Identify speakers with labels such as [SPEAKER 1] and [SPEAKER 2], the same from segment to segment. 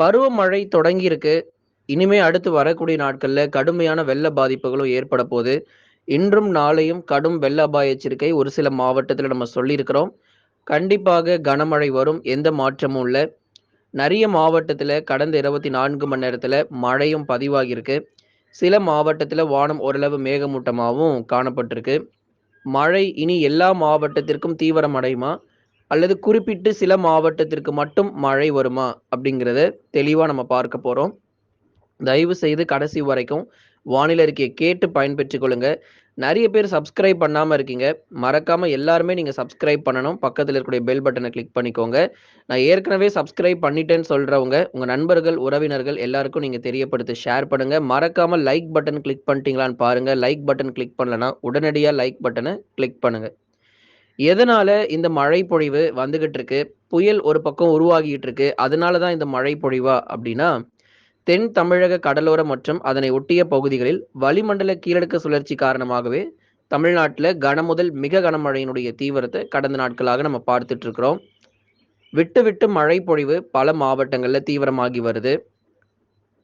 [SPEAKER 1] பருவமழை தொடங்கியிருக்கு. இனிமே அடுத்து வரக்கூடிய நாட்கள்ல கடுமையான வெள்ள பாதிப்புகளும் ஏற்பட போகுது இன்றும் நாளையும் கடும் வெள்ள அபாய எச்சரிக்கை ஒரு சில மாவட்டத்தில் நம்ம சொல்லியிருக்கிறோம். கண்டிப்பாக கனமழை வரும். எந்த மாற்றமும் இல்லை நிறைய மாவட்டத்தில் கடந்த 24 மணி நேரத்தில் மழையும் பதிவாகியிருக்கு. சில மாவட்டத்தில் வானம் ஓரளவு மேகமூட்டமாகவும் காணப்பட்டிருக்கு. மழை இனி எல்லா மாவட்டத்திற்கும் தீவிரமடையுமா அல்லது குறிப்பிட்டு சில மாவட்டத்திற்கு மட்டும் மழை வருமா? அப்படிங்கிறத தெளிவாக நம்ம பார்க்க போகிறோம் தயவு செய்து கடைசி வரைக்கும் வானிலை அறிக்கைய கேட்டு பயன்பெற்றுக் கொள்ளுங்க. பேர் சப்ஸ்கிரைப் பண்ணாமல் இருக்கீங்க. மறக்காமல் எல்லாருமே நீங்கள் சப்ஸ்கிரைப் பண்ணணும். பக்கத்தில் இருக்கக்கூடிய பெல் பட்டனை கிளிக் பண்ணிக்கோங்க. நான் ஏற்கனவே சப்ஸ்கிரைப் பண்ணிட்டேன்னு சொல்கிறவங்க உங்கள் நண்பர்கள், உறவினர்கள் எல்லாருக்கும் நீங்கள் தெரியப்படுத்தி ஷேர் பண்ணுங்கள் மறக்காமல் லைக் பட்டன் கிளிக் பண்ணிட்டீங்களான்னு பாருங்கள் லைக் பட்டன் கிளிக் பண்ணலன்னா உடனடியாக லைக் பட்டனை கிளிக் பண்ணுங்கள் எதனால இந்த மழை பொழிவு வந்துகிட்டு இருக்கு? புயல் ஒரு பக்கம் உருவாகிட்டு இருக்கு. அதனால தான் இந்த மழை பொழிவா? அப்படின்னா, தென் தமிழக கடலோர மற்றும் அதனை ஒட்டிய பகுதிகளில் வளிமண்டல கீழடுக்கு சுழற்சி காரணமாகவே தமிழ்நாட்டில் கனமுதல் மிக கனமழையினுடைய தீவிரத்தை கடந்த நாட்களாக நம்ம பார்த்துட்டு இருக்கிறோம். விட்டு விட்டு மழை பொழிவு பல மாவட்டங்களில் தீவிரமாகி வருது.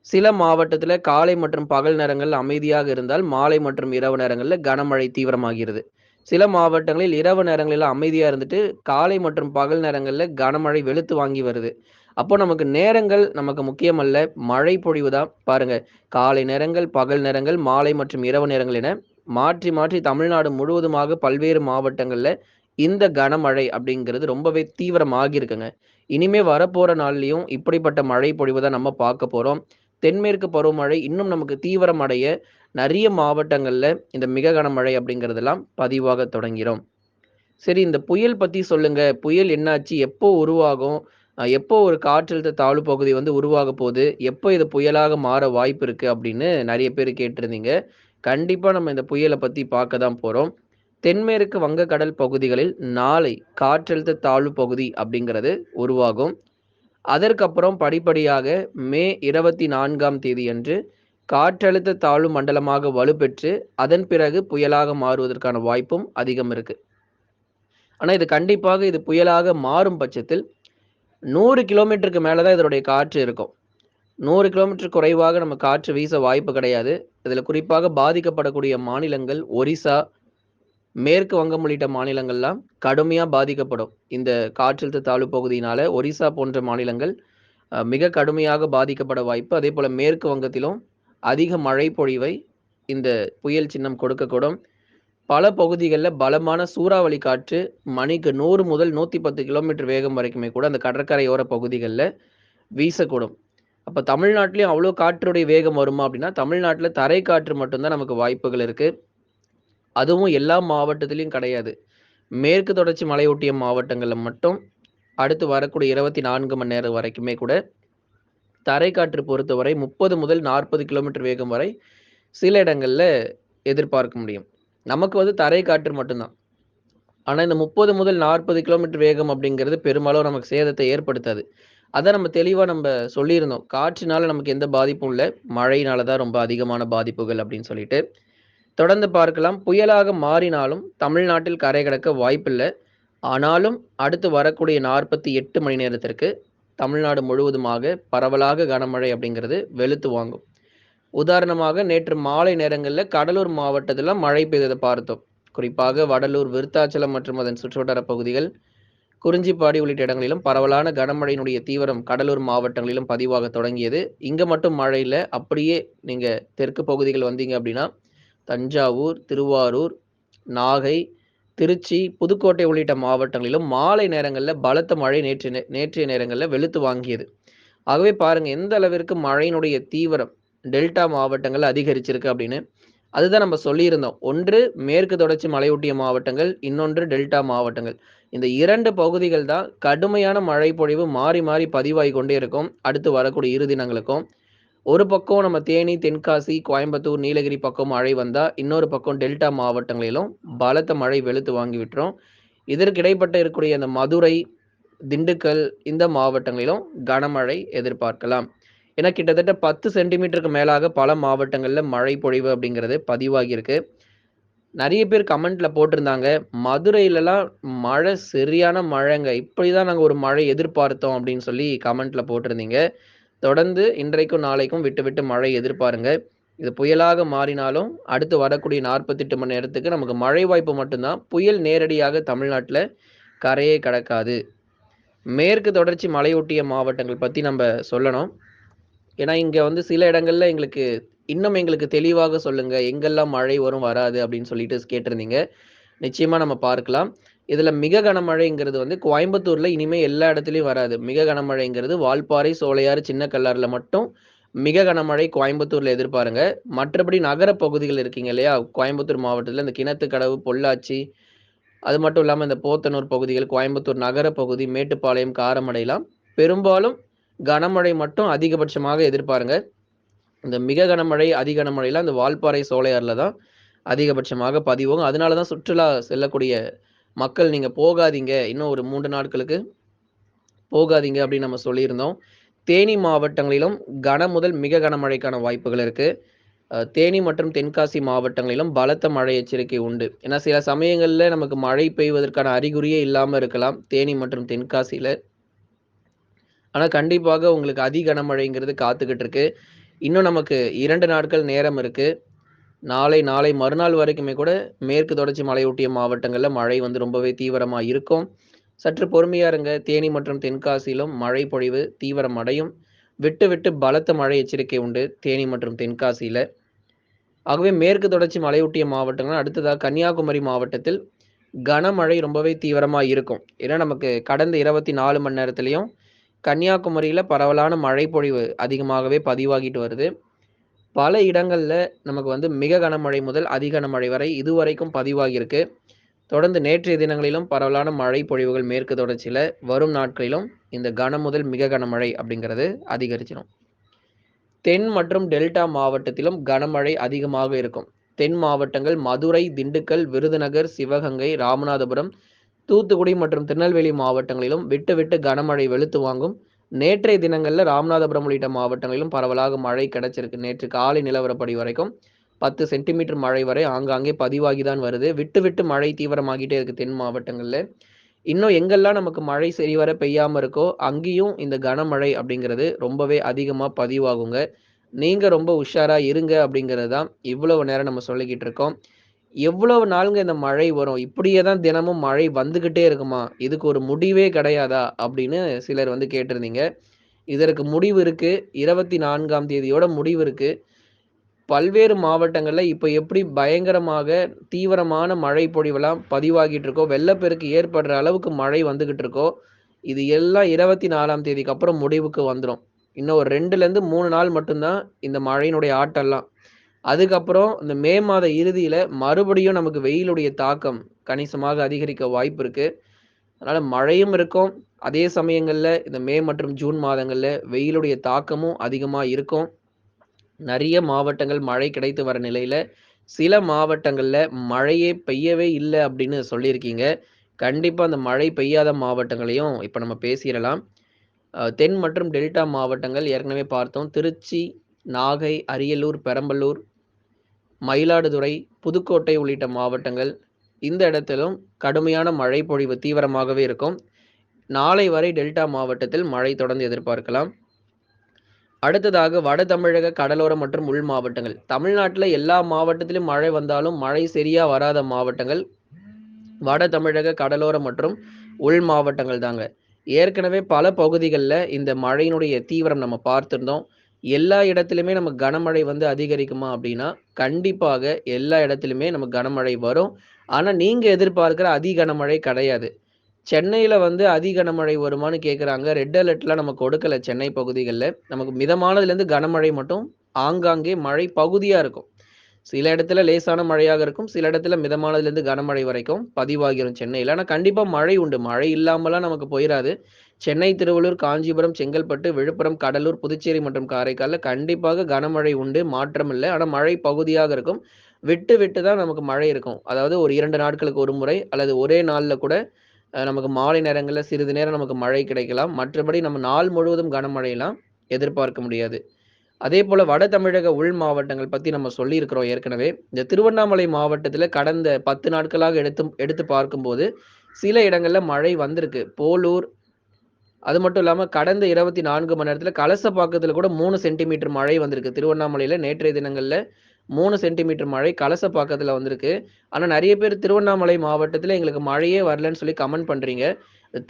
[SPEAKER 1] சில மாவட்டத்தில் காலை மற்றும் பகல் நேரங்கள் அமைதியாக இருந்தால், மாலை மற்றும் இரவு நேரங்களில் கனமழை தீவிரமாகிறது. சில மாவட்டங்களில் இரவு நேரங்களில் அமைதியாக இருந்துட்டு, காலை மற்றும் பகல் நேரங்களில் கனமழை வெளுத்து வாங்கி வருது. அப்போ நமக்கு நேரங்கள் நமக்கு முக்கியமல்ல மழை பொழிவு தான். பாருங்க, காலை நேரங்கள், பகல் நேரங்கள், மாலை மற்றும் இரவு நேரங்கள் என மாற்றி மாற்றி தமிழ்நாடு முழுவதுமாக பல்வேறு மாவட்டங்களில் இந்த கனமழை அப்படிங்கிறது ரொம்பவே தீவிரமாகியிருக்குங்க. இனிமே வரப்போற நாள்லையும் இப்படிப்பட்ட மழை பொழிவு தான் நம்ம பார்க்க போறோம். தென்மேற்கு பருவமழை இன்னும் நமக்கு தீவிரம் அடைய நிறைய மாவட்டங்களில் இந்த மிக கனமழை அப்படிங்கிறதெல்லாம் பதிவாக தொடங்கிறோம் சரி இந்த புயல் பற்றி சொல்லுங்கள் புயல் என்னாச்சு? எப்போ உருவாகும்? எப்போ ஒரு காற்றழுத்த தாழ்வு பகுதி வந்து உருவாக போது? எப்போ இது புயலாக மாற வாய்ப்பு இருக்குது அப்படின்னு நிறைய பேர் கேட்டிருந்தீங்க. கண்டிப்பாக நம்ம இந்த புயலை பற்றி பார்க்க தான் போகிறோம் தென்மேற்கு வங்கக்கடல் பகுதிகளில் நாளை காற்றழுத்த தாழ்வு பகுதி அப்படிங்கிறது உருவாகும். அதற்கப்புறம் படிப்படியாக மே இருபத்தி நான்காம் தேதி அன்று காற்றழுத்த தாழ்வு மண்டலமாக வலுப்பெற்று, அதன் பிறகு புயலாக மாறுவதற்கான வாய்ப்பும் அதிகம் இருக்கு. ஆனால் இது கண்டிப்பாக இது புயலாக மாறும் பட்சத்தில் நூறு கிலோமீட்டருக்கு மேலே தான் இதனுடைய காற்று இருக்கும். நூறு கிலோமீட்டர் குறைவாக நம்ம காற்று வீச வாய்ப்பு கிடையாது. இதில் குறிப்பாக பாதிக்கப்படக்கூடிய மாநிலங்கள் ஒரிசா, மேற்கு வங்கம் உள்ளிட்ட மாநிலங்கள்லாம் கடுமையாக பாதிக்கப்படும். இந்த காற்றழுத்த தாழ்வு பகுதியினால ஒரிசா போன்ற மாநிலங்கள் மிக கடுமையாக பாதிக்கப்பட வாய்ப்பு. அதே போல் மேற்கு வங்கத்திலும் அதிக மழை பொழிவை இந்த புயல் சின்னம் கொடுக்கக்கூடும். பல பகுதிகளில் பலமான சூறாவளி காற்று மணிக்கு நூறு முதல் 110 கிலோமீட்டர் வேகம் வரைக்குமே கூட அந்த கடற்கரையோர பகுதிகளில் வீசக்கூடும். அப்போ தமிழ்நாட்டிலையும் அவ்வளோ காற்றுடைய வேகம் வருமா? அப்படின்னா, தமிழ்நாட்டில் தரை காற்று மட்டும்தான் நமக்கு வாய்ப்புகள் இருக்குது அதுவும் எல்லா மாவட்டத்திலையும் கிடையாது. மேற்கு தொடர்ச்சி மலையொட்டிய மாவட்டங்களில் மட்டும் அடுத்து வரக்கூடிய 24 மணி நேரம் வரைக்குமே கூட தரை காற்று பொறுத்தவரை 30 முதல் 40 கிலோமீட்டர் வேகம் வரை சில இடங்களில் எதிர்பார்க்க முடியும். நமக்கு வந்து தரை காற்று ஆனால் இந்த 30 முதல் 40 கிலோமீட்டர் வேகம் அப்படிங்கிறது பெரும்பாலும் நமக்கு சேதத்தை ஏற்படுத்தாது. அதை நம்ம தெளிவாக நம்ம சொல்லியிருந்தோம். காற்றினால நமக்கு எந்த பாதிப்பும் இல்லை மழையினால தான் ரொம்ப அதிகமான பாதிப்புகள் அப்படின்னு சொல்லிட்டு. தொடர்ந்து பார்க்கலாம். புயலாக மாறினாலும் தமிழ்நாட்டில் கரை கடக்க வாய்ப்பில்லை ஆனாலும் அடுத்து வரக்கூடிய 48 மணி நேரத்திற்கு தமிழ்நாடு முழுவதுமாக பரவலாக கனமழை அப்படிங்கிறது வெளுத்து வாங்கும். உதாரணமாக நேற்று மாலை நேரங்களில் கடலூர் மாவட்டத்தில் மழை பெய்ததை பார்த்தோம். குறிப்பாக வடலூர், விருத்தாச்சலம் மற்றும் அதன் சுற்றுவட்டார பகுதிகள், குறிஞ்சிப்பாடி உள்ளிட்ட இடங்களிலும் பரவலான கனமழையினுடைய தீவிரம் கடலூர் மாவட்டங்களிலும் பதிவாக தொடங்கியது. இங்கே மட்டும் மழையில் அப்படியே நீங்கள் தெற்கு பகுதிகள் வந்தீங்க அப்படின்னா, தஞ்சாவூர், திருவாரூர், நாகை, திருச்சி, புதுக்கோட்டை உள்ளிட்ட மாவட்டங்களிலும் மாலை நேரங்களில் பலத்த மழை நேற்று நே நேற்றைய நேரங்களில் வெளுத்து வாங்கியது. ஆகவே பாருங்கள் எந்த அளவிற்கு மழையினுடைய தீவிரம் டெல்டா மாவட்டங்கள் அதிகரிச்சிருக்கு அப்படின்னு. அதுதான் நம்ம சொல்லியிருந்தோம். ஒன்று மேற்கு தொடர்ச்சி மலையொட்டிய மாவட்டங்கள், இன்னொன்று டெல்டா மாவட்டங்கள். இந்த இரண்டு பகுதிகள் தான் கடுமையான மழை பொழிவு மாறி மாறி பதிவாகி கொண்டே இருக்கும். அடுத்து வரக்கூடிய இரு தினங்களுக்கும். ஒரு பக்கம் நம்ம தேனி, தென்காசி, கோயம்புத்தூர், நீலகிரி பக்கம் மழை வந்தா, இன்னொரு பக்கம் டெல்டா மாவட்டங்களிலும் பலத்த மழை வெளுத்து வாங்கி விட்டுரும். இதற்கு இடைப்பட்ட இருக்கக்கூடிய அந்த மதுரை, திண்டுக்கல் இந்த மாவட்டங்களிலும் கனமழை எதிர்பார்க்கலாம். ஏன்னா கிட்டத்தட்ட 10 சென்டிமீட்டருக்கு மேலாக பல மாவட்டங்களில் மழை பொழிவு அப்படிங்கிறது பதிவாகியிருக்கு. நிறைய பேர் கமெண்ட்ல போட்டிருந்தாங்க. மதுரையிலலாம் மழை சரியான மழைங்க. இப்படிதான் நாங்கள் ஒரு மழை எதிர்பார்த்தோம் அப்படின்னு சொல்லி கமெண்ட்ல போட்டிருந்தீங்க. தொடர்ந்து இன்றைக்கும் நாளைக்கும் விட்டு விட்டு மழை எதிர்பாருங்க. இது புயலாக மாறினாலும் அடுத்து வரக்கூடிய நாற்பத்தெட்டு மணி நேரத்துக்கு நமக்கு மழை வாய்ப்பு மட்டும்தான். புயல் நேரடியாக தமிழ்நாட்டில் கரையே கடக்காது. மேற்கு தொடர்ச்சி மலையொட்டிய மாவட்டங்கள் பற்றி நம்ம சொல்லணும். ஏன்னா இங்கே வந்து சில இடங்களில் எங்களுக்கு இன்னும் எங்களுக்கு தெளிவாக சொல்லுங்கள் எங்கெல்லாம் மழை வரும் வராது அப்படின்னு சொல்லிட்டு கேட்டிருந்தீங்க. நிச்சயமாக நம்ம பார்க்கலாம். இதுல மிக கனமழைங்கிறது வந்து கோயம்புத்தூர்ல இனிமே எல்லா இடத்துலயும் வராது. மிக கனமழைங்கிறது வால்பாறை சோலையாறு சின்ன கல்லாறுல மட்டும் மிக கனமழை கோயம்புத்தூர்ல எதிர்பாருங்க. மற்றபடி நகர பகுதிகள் இருக்கீங்க இல்லையா? கோயம்புத்தூர் மாவட்டத்தில் இந்த கிணத்துக்கடவு பொள்ளாச்சி அது மட்டும் இல்லாமல் இந்த போத்தனூர் பகுதிகள் கோயம்புத்தூர் நகர பகுதி மேட்டுப்பாளையம் காரமடையெல்லாம் பெரும்பாலும் கனமழை மட்டும் அதிகபட்சமாக எதிர்பாருங்க. இந்த மிக கனமழை அதி கனமழைலாம் இந்த வால்பாறை சோலையாறில் தான் அதிகபட்சமாக பதிவாகும் அதனால தான் சுற்றுலா செல்லக்கூடிய மக்கள் நீங்கள் போகாதீங்க. இன்னும் ஒரு மூன்று நாட்களுக்கு போகாதீங்க அப்படின்னு நம்ம சொல்லியிருந்தோம். தேனி மாவட்டங்களிலும் கன முதல் மிக கனமழைக்கான வாய்ப்புகள் இருக்குது தேனி மற்றும் தென்காசி மாவட்டங்களிலும் பலத்த மழை எச்சரிக்கை உண்டு. ஏன்னா சில சமயங்களில் நமக்கு மழை பெய்வதற்கான அறிகுறியே இல்லாமல் இருக்கலாம். தேனி மற்றும் தென்காசியில். ஆனால் கண்டிப்பாக உங்களுக்கு அதி கனமழைங்கிறது காத்துக்கிட்டு இருக்கு. இன்னும் நமக்கு இரண்டு நாட்கள் நேரம் இருக்குது நாளை நாளை மறுநாள் வரைக்குமே கூட மேற்கு தொடர்ச்சி மலையொட்டிய மாவட்டங்களில் மழை வந்து ரொம்பவே தீவிரமாக இருக்கும். சற்று பொறுமையாக இருங்க. தேனி மற்றும் தென்காசியிலும் மழை பொழிவு தீவிரம் அடையும். விட்டு விட்டு பலத்த மழை எச்சரிக்கை உண்டு தேனி மற்றும் தென்காசியில். ஆகவே மேற்கு தொடர்ச்சி மலையொட்டிய மாவட்டங்கள் அடுத்ததாக கன்னியாகுமரி மாவட்டத்தில் கனமழை ரொம்பவே தீவிரமாக இருக்கும். ஏன்னா நமக்கு கடந்த இருபத்தி நாலு மணி நேரத்துலையும் கன்னியாகுமரியில் பரவலான மழை பொழிவு அதிகமாகவே பதிவாகிட்டு வருது. பல இடங்களில் நமக்கு வந்து மிக கனமழை முதல் அதி கனமழை வரை இதுவரைக்கும் பதிவாகியிருக்கு. தொடர்ந்து நேற்றைய தினங்களிலும் பரவலான மழை பொழிவுகள் மேற்கு தொடர்ச்சியில் வரும் நாட்களிலும் இந்த கன முதல் மிக கனமழை அப்படிங்கிறது அதிகரிச்சிடும் தென் மற்றும் டெல்டா மாவட்டத்திலும் கனமழை அதிகமாக இருக்கும். தென் மாவட்டங்கள் மதுரை திண்டுக்கல் விருதுநகர் சிவகங்கை ராமநாதபுரம் தூத்துக்குடி மற்றும் திருநெல்வேலி மாவட்டங்களிலும் விட்டு விட்டு கனமழை வெளுத்து வாங்கும் நேற்றைய தினங்களில் ராமநாதபுரம் உள்ளிட்ட மாவட்டங்களிலும் பரவலாக மழை கிடைச்சிருக்கு. நேற்று காலை நிலவரப்படி வரைக்கும் பத்து சென்டிமீட்டர் மழை வரை ஆங்காங்கே பதிவாகி தான் வருது. விட்டு விட்டு மழை தீவிரமாகிட்டே இருக்கு தென் மாவட்டங்களில். இன்னும் எங்கெல்லாம் நமக்கு மழை சரிவர பெய்யாமல் இருக்கோ அங்கேயும் இந்த கனமழை அப்படிங்கிறது ரொம்பவே அதிகமாக பதிவாகுங்க. நீங்கள் ரொம்ப உஷாராக இருங்க அப்படிங்கிறது தான் இவ்வளவு நேரம் நம்ம சொல்லிக்கிட்டு இருக்கோம். எவ்வளவு நாளுங்க இந்த மழை வரும்? இப்படியே தான் தினமும் மழை வந்துக்கிட்டே இருக்குமா? இதுக்கு ஒரு முடிவே கிடையாதா? அப்படின்னு சிலர் வந்து கேட்டிருந்தீங்க. இதற்கு முடிவு இருக்கு. இருபத்தி நான்காம் தேதியோட முடிவு இருக்கு. பல்வேறு மாவட்டங்களில் இப்போ எப்படி பயங்கரமாக தீவிரமான மழை பொழிவெல்லாம் பதிவாகிட்டு இருக்கோ வெள்ளப்பெருக்கு ஏற்படுற அளவுக்கு மழை வந்துகிட்டு இருக்கோ இது எல்லாம் இருபத்தி நாலாம் தேதிக்கு அப்புறம் முடிவுக்கு வந்துடும் இன்னும் ஒரு ரெண்டுலேருந்து மூணு நாள் மட்டும்தான் இந்த மழையினுடைய ஆட்டெல்லாம் அதுக்கப்புறம் இந்த மே மாத இறுதியில் மறுபடியும் நமக்கு வெயிலுடைய தாக்கம் கணிசமாக அதிகரிக்க வாய்ப்பு இருக்கு. அதனால மழையும் இருக்கும். அதே சமயங்களில் இந்த மே மற்றும் ஜூன் மாதங்களில் வெயிலுடைய தாக்கமும் அதிகமாக இருக்கும். நிறைய மாவட்டங்கள் மழை கிடைத்து வர நிலையில சில மாவட்டங்களில் மழையே பெய்யவே இல்லை அப்படின்னு சொல்லியிருக்கீங்க. கண்டிப்பாக அந்த மழை பெய்யாத மாவட்டங்களையும் இப்போ நம்ம பேசிடலாம். தென் மற்றும் டெல்டா மாவட்டங்கள் ஏற்கனவே பார்த்தோம். திருச்சி நாகை அரியலூர் பெரம்பலூர் மயிலாடுதுறை புதுக்கோட்டை உள்ளிட்ட மாவட்டங்கள் இந்த இடத்திலும் கடுமையான மழை பொழிவு தீவிரமாகவே இருக்கும். நாளை வரை டெல்டா மாவட்டத்தில் மழை தொடர்ந்து எதிர்பார்க்கலாம். அடுத்ததாக வட தமிழக கடலோர மற்றும் உள் மாவட்டங்கள். தமிழ்நாட்டில் எல்லா மாவட்டத்திலும் மழை வந்தாலும் மழை சரியா வராத மாவட்டங்கள் வட தமிழக கடலோர மற்றும் உள் மாவட்டங்கள் தாங்க. ஏற்கனவே பல பகுதிகளில் இந்த மழையினுடைய தீவிரம் நம்ம பார்த்துருந்தோம். எல்லா இடத்துலையுமே நம்ம கனமழை வந்து அதிகரிக்குமா அப்படின்னா கண்டிப்பாக எல்லா இடத்துலையுமே நமக்கு கனமழை வரும். ஆனால் நீங்கள் எதிர்பார்க்குற அதி கனமழை கிடையாது. சென்னையில் வந்து அதி கனமழை வருமான்னு கேட்குறாங்க ரெட் அலர்ட்லாம் நம்ம கொடுக்கல சென்னை பகுதிகளில். நமக்கு மிதமானதுலேருந்து கனமழை மட்டும் ஆங்காங்கே மழை பகுதியாக இருக்கும். சில இடத்துல லேசான மழையாக இருக்கும். சில இடத்துல மிதமானதுலேருந்து கனமழை வரைக்கும் பதிவாகிரும் சென்னையில். ஆனால் கண்டிப்பாக மழை உண்டு. மழை இல்லாமலாம் நமக்கு போயிடாது சென்னை திருவள்ளூர் காஞ்சிபுரம் செங்கல்பட்டு விழுப்புரம் கடலூர் புதுச்சேரி மற்றும் காரைக்காலில் கண்டிப்பாக கனமழை உண்டு. மாற்றம் இல்லை. ஆனால் மழை பகுதியாக இருக்கும். விட்டு விட்டு தான் நமக்கு மழை இருக்கும். அதாவது ஒரு இரண்டு நாட்களுக்கு ஒரு முறை அல்லது ஒரே நாளில் கூட நமக்கு மாலை நேரங்களில் சிறிது நேரம் நமக்கு மழை கிடைக்கலாம். மற்றபடி நம்ம நாள் முழுவதும் கனமழையெல்லாம் எதிர்பார்க்க முடியாது. அதே போல் வட தமிழக உள் மாவட்டங்கள் பற்றி நம்ம சொல்லியிருக்கிறோம் ஏற்கனவே. இந்த திருவண்ணாமலை மாவட்டத்தில் கடந்த பத்து நாட்களாக எடுத்து எடுத்து பார்க்கும்போது சில இடங்களில் மழை வந்திருக்கு. போலூர் அது மட்டும் இல்லாமல் கடந்த 24 மணி நேரத்தில் கலச பாக்கத்தில் கூட மூணு சென்டிமீட்டர் மழை வந்திருக்கு. திருவண்ணாமலையில் நேற்றைய தினங்களில் மூணு சென்டிமீட்டர் மழை கலசப்பாக்கத்துல வந்திருக்கு. ஆனால் நிறைய பேர் திருவண்ணாமலை மாவட்டத்தில் எங்களுக்கு மழையே வரலன்னு சொல்லி கமெண்ட் பண்ணுறீங்க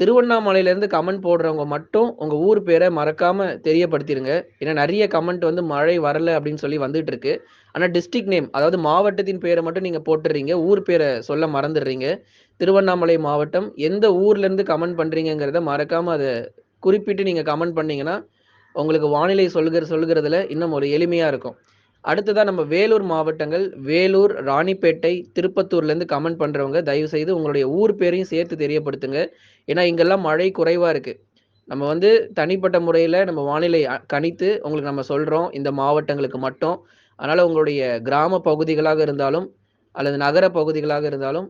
[SPEAKER 1] திருவண்ணாமலையிலேருந்து கமெண்ட் போடுறவங்க மட்டும் உங்கள் ஊர் பேரை மறக்காமல் தெரியப்படுத்திடுங்க ஏன்னா நிறைய கமெண்ட் வந்து மழை வரல அப்படின்னு சொல்லி வந்துட்டு இருக்கு. ஆனால் டிஸ்ட்ரிக்ட் நேம் அதாவது மாவட்டத்தின் பேரை மட்டும் நீங்கள் போட்டுறீங்க. ஊர் பேரை சொல்ல மறந்துடுறீங்க. திருவண்ணாமலை மாவட்டம் எந்த ஊர்லேருந்து கமெண்ட் பண்ணுறீங்கிறத மறக்காமல் அதை குறிப்பிட்டு நீங்கள் கமெண்ட் பண்ணீங்கன்னா, உங்களுக்கு வானிலை சொல்கிற சொல்கிறதுல இன்னும் ஒரு எளிமையாக இருக்கும். அடுத்ததாக நம்ம வேலூர் மாவட்டங்கள், வேலூர், ராணிப்பேட்டை, திருப்பத்தூர்லேருந்து கமெண்ட் பண்றவங்க தயவு செய்து உங்களுடைய ஊர் பேரையும் சேர்த்து தெரியப்படுத்துங்க. ஏன்னா இங்கெல்லாம் மழை குறைவா இருக்கு. நம்ம வந்து தனிப்பட்ட முறையில நம்ம வானிலை கணித்து உங்களுக்கு நம்ம சொல்றோம். இந்த மாவட்டங்களுக்கு மட்டும். அதனால உங்களுடைய கிராம பகுதிகளாக இருந்தாலும், அல்லது நகர பகுதிகளாக இருந்தாலும்,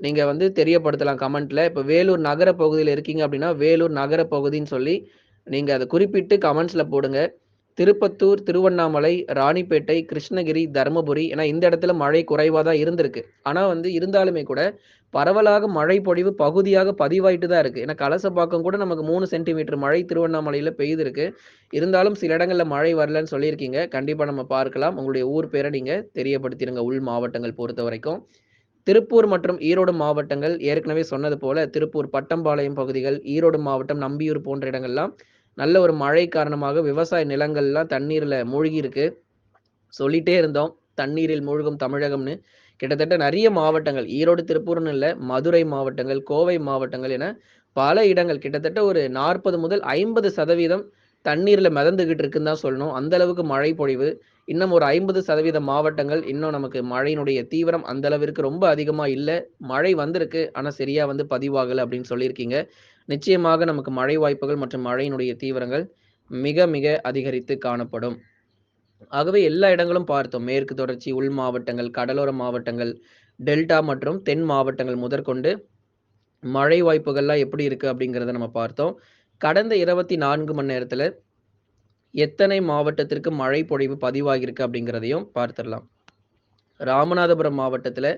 [SPEAKER 1] நீங்க வந்து தெரியப்படுத்தலாம் கமெண்ட்ல. இப்ப வேலூர் நகர பகுதியில் இருக்கீங்க அப்படின்னா, வேலூர் நகர பகுதின்னு சொல்லி நீங்க அதை குறிப்பிட்டு கமெண்ட்ஸ்ல போடுங்க. திருப்பத்தூர், திருவண்ணாமலை, ராணிப்பேட்டை, கிருஷ்ணகிரி, தர்மபுரி ஏன்னா இந்த இடத்துல மழை குறைவாக தான் இருந்திருக்கு. ஆனால் வந்து இருந்தாலுமே கூட பரவலாக மழை பொழிவு பகுதியாக பதிவாயிட்டு தான் இருக்குது ஏன்னா கலசப்பாக்கம் கூட நமக்கு மூணு சென்டிமீட்டர் மழை திருவண்ணாமலையில் பெய்திருக்கு. இருந்தாலும் சில இடங்களில் மழை வரலன்னு சொல்லியிருக்கீங்க. கண்டிப்பாக நம்ம பார்க்கலாம். உங்களுடைய ஊர் பேரை நீங்கள் தெரியப்படுத்திடுங்க உள் மாவட்டங்கள் பொறுத்த வரைக்கும் திருப்பூர் மற்றும் ஈரோடு மாவட்டங்கள் ஏற்கனவே சொன்னது போல திருப்பூர் பட்டம்பாளையம் பகுதிகள், ஈரோடு மாவட்டம் நம்பியூர் போன்ற இடங்கள்லாம் நல்ல ஒரு மழை காரணமாக விவசாய நிலங்கள்லாம் தண்ணீர்ல மூழ்கி இருக்கு. சொல்லிட்டே இருந்தோம். தண்ணீரில் மூழ்கும் தமிழகம்னு. கிட்டத்தட்ட நிறைய மாவட்டங்கள் ஈரோடு, திருப்பூர்னு இல்லை மதுரை மாவட்டங்கள், கோவை மாவட்டங்கள் என பல இடங்கள் கிட்டத்தட்ட ஒரு 40 முதல் 50% தண்ணீர்ல மிதந்துகிட்டு இருக்குன்னு தான் சொல்லணும். அந்த அளவுக்கு மழை பொழிவு. இன்னும் ஒரு 50% மாவட்டங்கள் இன்னும் நமக்கு மழையினுடைய தீவிரம் அந்த அளவிற்கு ரொம்ப அதிகமா இல்லை மழை வந்திருக்கு. ஆனா சரியா வந்து பதிவாகல அப்படின்னு சொல்லியிருக்கீங்க. நிச்சயமாக நமக்கு மழை வாய்ப்புகள் மற்றும் மழையினுடைய தீவிரங்கள் மிக மிக அதிகரித்து காணப்படும். ஆகவே எல்லா இடங்களும் பார்த்தோம். மேற்கு தொடர்ச்சி, உள் மாவட்டங்கள், கடலோர மாவட்டங்கள், டெல்டா மற்றும் தென் மாவட்டங்கள் முதற்கொண்டு மழை வாய்ப்புகள்லாம் எப்படி இருக்கு அப்படிங்கிறத நம்ம பார்த்தோம். கடந்த 24 மணி நேரத்துல எத்தனை மாவட்டத்திற்கு மழை பொழிவு பதிவாகியிருக்கு அப்படிங்கிறதையும் பார்த்துடலாம். ராமநாதபுரம் மாவட்டத்துல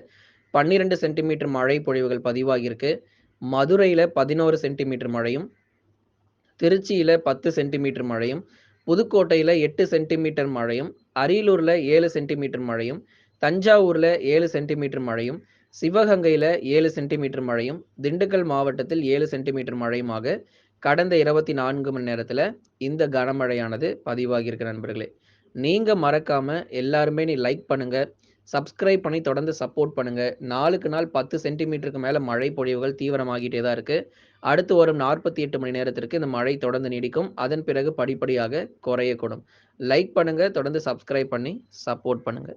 [SPEAKER 1] 12 சென்டிமீட்டர் மழை பொழிவுகள் பதிவாகியிருக்கு. மதுரையில் பதினோரு சென்டிமீட்டர் மழையும், திருச்சியில் பத்து சென்டிமீட்டர் மழையும், புதுக்கோட்டையில் எட்டு சென்டிமீட்டர் மழையும், அரியலூரில் ஏழு சென்டிமீட்டர் மழையும், தஞ்சாவூரில் ஏழு சென்டிமீட்டர் மழையும், சிவகங்கையில் ஏழு சென்டிமீட்டர் மழையும், திண்டுக்கல் மாவட்டத்தில் ஏழு சென்டிமீட்டர் மழையுமாக கடந்த 24 மணி நேரத்தில் இந்த கனமழையானது பதிவாகியிருக்கு நண்பர்களே. நீங்கள் மறக்காமல் எல்லாருமே நீ லைக் பண்ணுங்கள் சப்ஸ்கிரைப் பண்ணி தொடர்ந்து சப்போர்ட் பண்ணுங்க. நாளுக்கு நாள் 10 சென்டிமீட்டருக்கு மேல மழை பொழிவுகள் தீவிரமாகிட்டே தான் இருக்கு. அடுத்து வரும் 48 மணி நேரத்திற்கு இந்த மழை தொடர்ந்து நீடிக்கும். அதன் பிறகு படிப்படியாக குறையக்கூடும். லைக் பண்ணுங்க. தொடர்ந்து சப்ஸ்கிரைப் பண்ணி சப்போர்ட் பண்ணுங்க.